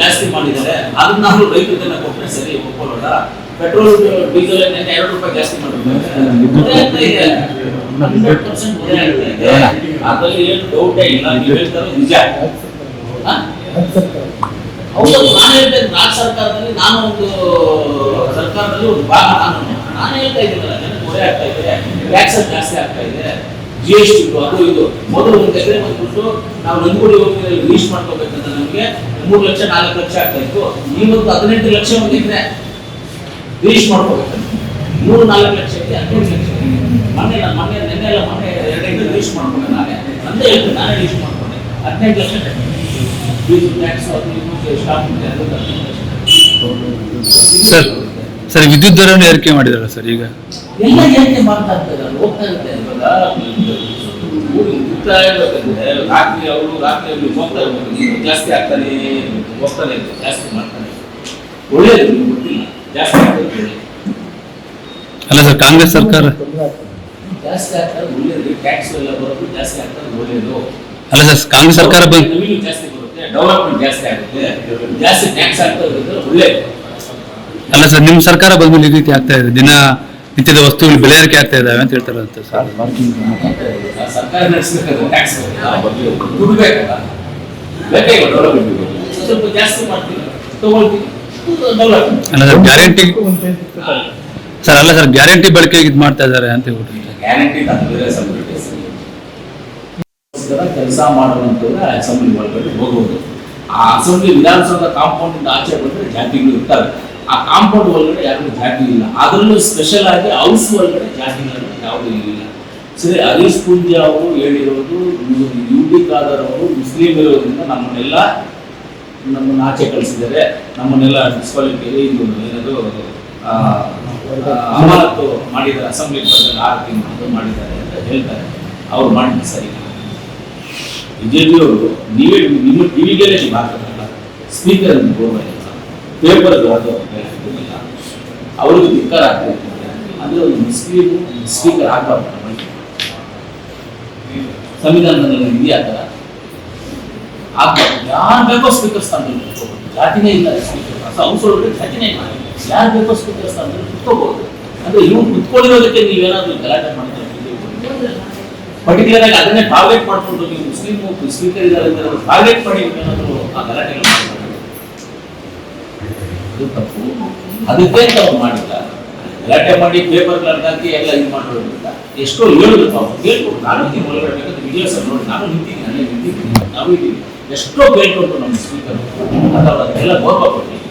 ಜಾಸ್ತಿ ಮಾಡಿದ್ದಾರೆ. ಅದನ್ನ ನಾವು ರೈತರನ್ನ ಕೊಟ್ಟರೆ ಸರಿ ಒಪ್ಕೊಳ್ಳೋಣ ಪೆಟ್ರೋಲ್ ಡೀಸೆಲ್ ಎರಡು ರೂಪಾಯಿ ಜಾಸ್ತಿ ಅದರಲ್ಲಿ ಏನು ಡೌಟ್ ಇಲ್ಲ. ನೀವು ಹೇಳ್ತಾರೆ ನಿಜ? ಹೌದು ನಾನು ಹೇಳ್ತೇನೆ ರಾಜ್ಯ ಸರ್ಕಾರದಲ್ಲಿ ನಾನು ಒಂದು ಸರ್ಕಾರದಲ್ಲಿ ಒಂದು ಭಾಗ ನಾನು. ನಾನು ಹೇಳ್ತಾ ಇದ್ದೀನಲ್ಲ ಹೊರೆ ಆಗ್ತಾ ಇದೆ. ಟ್ಯಾಕ್ಸ್ ಜಾಸ್ತಿ ಆಗ್ತಾ ಇದೆ. ಜಿ ಎಸ್ ಟಿ ಅದು ಇದು. ಮೊದಲು ಎಕರೆ ಬಂದ್ಬಿಟ್ಟು ನಾವು ನಂಗುಡಿ ಹೋಗಿ ರೀಚ್ ಮಾಡ್ಕೋಬೇಕಂದ್ರೆ ನಮಗೆ ಮೂರು ಲಕ್ಷ, ನಾಲ್ಕು ಲಕ್ಷ ಆಗ್ತಾ ಇತ್ತು. ಇವತ್ತು ಹದಿನೆಂಟು ಲಕ್ಷ ಒಂದು ಎಕರೆ ರೀಚ್ ಮಾಡ್ಕೋಬೇಕಂತ ಮೂರು, ನಾಲ್ಕು ಲಕ್ಷಕ್ಕೆ ಹದಿನೆಂಟು ಲಕ್ಷ. ಮೊನ್ನೆ ಮನೆ ಮೊನ್ನೆ ನಿನ್ನೆ ಎಲ್ಲ ಮೊನ್ನೆ ಎರಡು ಎಕರೆ ರೀಚ್ ಮಾಡ್ಕೊಂಡೆ ನಾನೇ. ಅಂದ್ರೆ ಹೇಳ್ತೀನಿ, ನಾನೇ ರೀಚ್ ಮಾಡ್ಕೊಂಡೆ. ಹದಿನೆಂಟು ಲಕ್ಷ ಹದಿನೆಂಟು ಲಕ್ಷ. ಸರ್ ಸರ್, ವಿದ್ಯುತ್ ದರವನ್ನು ಏರಿಕೆ ಮಾಡಿದಾರ ಸರ್ ಈಗ? ಎಲ್ಲ ಏಕೆ ಮಾಡ್ತಾ ಇರ್ತಾರೆ ಹೋಗ್ತಾ ಇರ್ತಾರೆ. ಇವಾಗ ಊರಿಗೆ ಹೋಗ್ತಾ ಇರ್ಬೇಕಂದ್ರೆ ರಾತ್ರಿ ಅವರು ರಾತ್ರಿ ಅವ್ರಿಗೆ ಹೋಗ್ತಾ ಇರ್ಬೇಕು ನೀರು ಜಾಸ್ತಿ ಆಗ್ತಾನೆ ಹೋಗ್ತಾನೆ ಜಾಸ್ತಿ ಮಾಡ್ತಾನೆ ಒಳ್ಳೇದು ನಿಮ್ಗೆ ಗೊತ್ತಿಲ್ಲ ಜಾಸ್ತಿ ಆಗ್ತದೆ ಅಲ್ಲ ಸರ್ ಕಾಂಗ್ರೆಸ್ ಸರ್ಕಾರ? ಜಾಸ್ತಿ ಆಗ್ತಾರೆ ಒಳ್ಳೇದು ಟ್ಯಾಕ್ಸ್ ಎಲ್ಲ ಬರೋದು ಜಾಸ್ತಿ ಆಗ್ತಾರೆ ಒಳ್ಳೇದು. ಅಲ್ಲ ಸರ್ ಕಾಂಗ್ರೆಸ್ ಸರ್ಕಾರ ಬಂದು ಜಾಸ್ತಿ ಬರುತ್ತೆ ಡೆವಲಪ್ಮೆಂಟ್ ಜಾಸ್ತಿ ಆಗುತ್ತೆ. ಜಾಸ್ತಿ ಟ್ಯಾಕ್ಸ್ ಆಗ್ತಾ ಇರೋದ್ರೆ ಒಳ್ಳೇದು. ಅಲ್ಲ ಸರ್ ನಿಮ್ಮ ಸರ್ಕಾರ ಬಂದ್ಮೇಲೆ ಈ ರೀತಿ ಆಗ್ತಾ ಇದೆ. ದಿನ ನಿತ್ಯದ ವಸ್ತುಗಳು ಬೆಲೆ ಏರಿಕೆ ಆಗ್ತಾ ಇದಾವೆ ಅಂತ ಹೇಳ್ತಾರೆ ಅಂತ ಸರ್. ಅಲ್ಲ ಸರ್ ಗ್ಯಾರಂಟಿ ಸರ್, ಅಲ್ಲ ಸರ್ ಗ್ಯಾರಂಟಿ ಬಳಕೆ ಇದು ಮಾಡ್ತಾ ಇದ್ದಾರೆ ಅಂತ ಹೇಳ್ಬಿಟ್ಟು. ಗ್ಯಾರಂಟಿ ಕೆಲಸ ಮಾಡುವಂತ ಅಸೆಂಬ್ಲಿ ಒಳಗಡೆ ಹೋಗುವುದು ಆ ಅಸೆಂಬ್ಲಿ ವಿಧಾನಸೌಧ ಕಾಂಪೌಂಡ್ ಆಚೆ ಬಂದ್ರೆ ಜಾತಿಗಳು ಇರ್ತವೆ ಆ ಕಾಂಪೌಂಡ್ ಒಳಗಡೆ ಯಾರಿಗೂ ಜಾತಿ ಇಲ್ಲ. ಅದರಲ್ಲೂ ಸ್ಪೆಷಲ್ ಆಗಿ ಹೌಸ್ ಒಳಗಡೆ ಜಾತಿಗಳು ಯಾವುದೂ ಇಲ್ಲ. ಸರಿ, ಹರೀಶ್ ಪೂಜ್ಯ ಅವರು ಹೇಳಿರೋದು ಯು ಡಿ ಖಾದರ್ ಅವರು ಮುಸ್ಲಿಂ ಇರೋದ್ರಿಂದ ನಮ್ಮನ್ನೆಲ್ಲ ನಮ್ಮನ್ನ ಆಚೆ ಕಳಿಸಿದ್ದಾರೆ. ನಮ್ಮನ್ನೆಲ್ಲ ಡಿಸ್ಕ್ವಾಲಿಫೈ ಇದು ಏನದು ಅಮಾನತು ಮಾಡಿದ್ದಾರೆ ಅಸೆಂಬ್ಲಿ ಆರು ತಿಂಗಳು ಮಾಡಿದ್ದಾರೆ ಅಂತ ಹೇಳ್ತಾರೆ. ಅವ್ರು ಮಾಡಿದ್ದು ಸರಿ. ಬಿಜೆಪಿ ಅವರು, ನೀವೇ ನಿಮ್ಮ ಟಿವಿಗೆ ನೀವು ಸ್ಪೀಕರ್ ಪೇಪರ್ ಅವ್ರಿಗೆ ಧಿಕ್ಕಾರ ಆಗ್ತದೆ ಅಂದ್ರೆ ಮುಸ್ಲಿಮ್ ಸ್ಪೀಕರ್ ಆಗಬಾರ್ದು. ಸಂವಿಧಾನದಲ್ಲಿ ಇದೆಯಾ ಥರ. ಆಗ್ಬಾರ್ದು. ಯಾರು ಬೇಕೋ ಸ್ಪೀಕರ್ ಸ್ಥಾನದಲ್ಲಿ ಜಾತಿನೇ ಇಲ್ಲ ಸ್ಪೀಕರ್ ಜಾತಿನೇ ಇಲ್ಲ. ಯಾರು ಬೇಕೋ ಸ್ಪೀಕರ್ ಸ್ಥಾನದಲ್ಲಿ ಕುತ್ಕೋಬಹುದು ಅಂದ್ರೆ ಇವ್ರು ಕುತ್ಕೊಳ್ಳಿರೋದಕ್ಕೆ ನೀವೇನಾದ್ರೂ ಗಲಾಟೆ ಮಾಡಿದ್ರೆ ಪರ್ಟಿಕ್ಯುಲರ್ ಆಗಿ ಅದನ್ನೇ ಟಾರ್ಗೆಟ್ ಮಾಡ್ಕೊಂಡು ನೀವು ಮುಸ್ಲಿಂ ಸ್ಪೀಕರ್ ಇದ್ದಾರೆ ಟಾರ್ಗೆಟ್ ಮಾಡಿ ಏನಾದ್ರು ಆ ಗಲಾಟೆ ಅದು ತಪ್ಪು. ಅದಕ್ಕೆ ಅಂತ ಅವ್ರು ಮಾಡಿಲ್ಲ. ಗಲಾಟೆ ಮಾಡಿ ಪೇಪರ್ ಹಾಕಿ ಎಲ್ಲ ಇದು ಮಾಡೋದ್ರಿಂದ ಎಷ್ಟೋ ಹೇಳಿದ್ರು ಪಾಪ. ಕೇಳ್ಕೊಂಡು ನಾನು ನೀವು ಒಳಗಡೆ ವಿಡಿಯೋಸ್ ನೋಡಿ. ನಾನು ನಿಂತಿದ್ದೀನಿ ನಾನು ನಿಂತಿದ್ದೀನಿ, ನಾವು ಇದ್ದೀನಿ ಎಷ್ಟೋ ಕೇಳ್ಕೊಂಡು ನಮ್ಮ ಸ್ಪೀಕರ್ ಅಥವಾ ಎಲ್ಲ ಗೌರವ ಕೊಟ್ಟಿಲ್ಲ